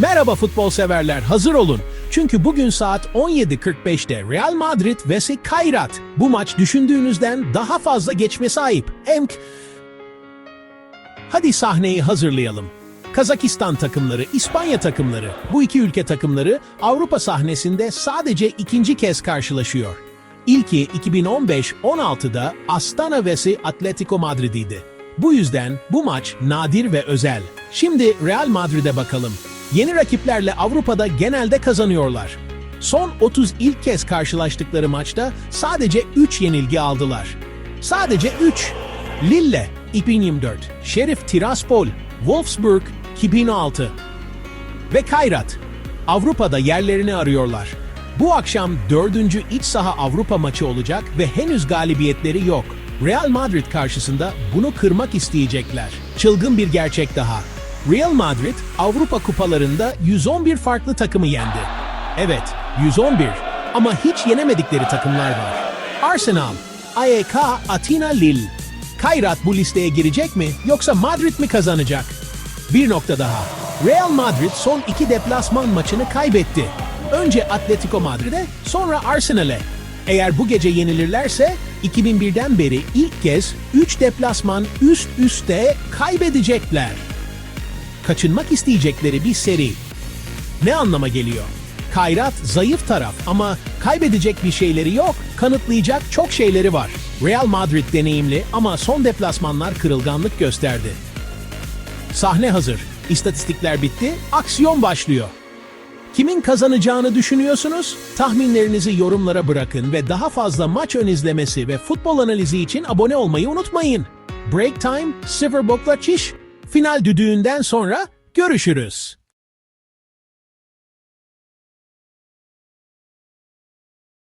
Merhaba futbol severler, hazır olun. Çünkü bugün saat 17.45'te Real Madrid vs Kayrat. Bu maç düşündüğünüzden daha fazla geçme sahip. Hem Hadi sahneyi hazırlayalım. Kazakistan takımları, İspanya takımları, bu iki ülke takımları Avrupa sahnesinde sadece ikinci kez karşılaşıyor. İlki 2015-16'da Astana vs Atletico Madrid'iydi. Bu yüzden bu maç nadir ve özel. Şimdi Real Madrid'e bakalım. Yeni rakiplerle Avrupa'da genelde kazanıyorlar. Son 30 ilk kez karşılaştıkları maçta sadece 3 yenilgi aldılar. Sadece 3. Lille 2024, Sheriff Tiraspol, Wolfsburg 2006 ve Kayrat. Avrupa'da yerlerini arıyorlar. Bu akşam dördüncü iç saha Avrupa maçı olacak ve henüz galibiyetleri yok. Real Madrid karşısında bunu kırmak isteyecekler. Çılgın bir gerçek daha. Real Madrid Avrupa kupalarında 111 farklı takımı yendi. Evet, 111 ama hiç yenemedikleri takımlar var. Arsenal, AEK Atina Lille. Kayrat bu listeye girecek mi yoksa Madrid mi kazanacak? Bir nokta daha. Real Madrid son iki deplasman maçını kaybetti. Önce Atletico Madrid'e sonra Arsenal'e. Eğer bu gece yenilirlerse 2001'den beri ilk kez 3 deplasman üst üste kaybedecekler. Kaçınmak isteyecekleri bir seri. Ne anlama geliyor? Kayrat zayıf taraf ama kaybedecek bir şeyleri yok, kanıtlayacak çok şeyleri var. Real Madrid deneyimli ama son deplasmanlar kırılganlık gösterdi. Sahne hazır, istatistikler bitti, aksiyon başlıyor. Kimin kazanacağını düşünüyorsunuz? Tahminlerinizi yorumlara bırakın ve daha fazla maç ön izlemesi ve futbol analizi için abone olmayı unutmayın. Break time, Silver Boklaçiş, final düdüğünden sonra görüşürüz.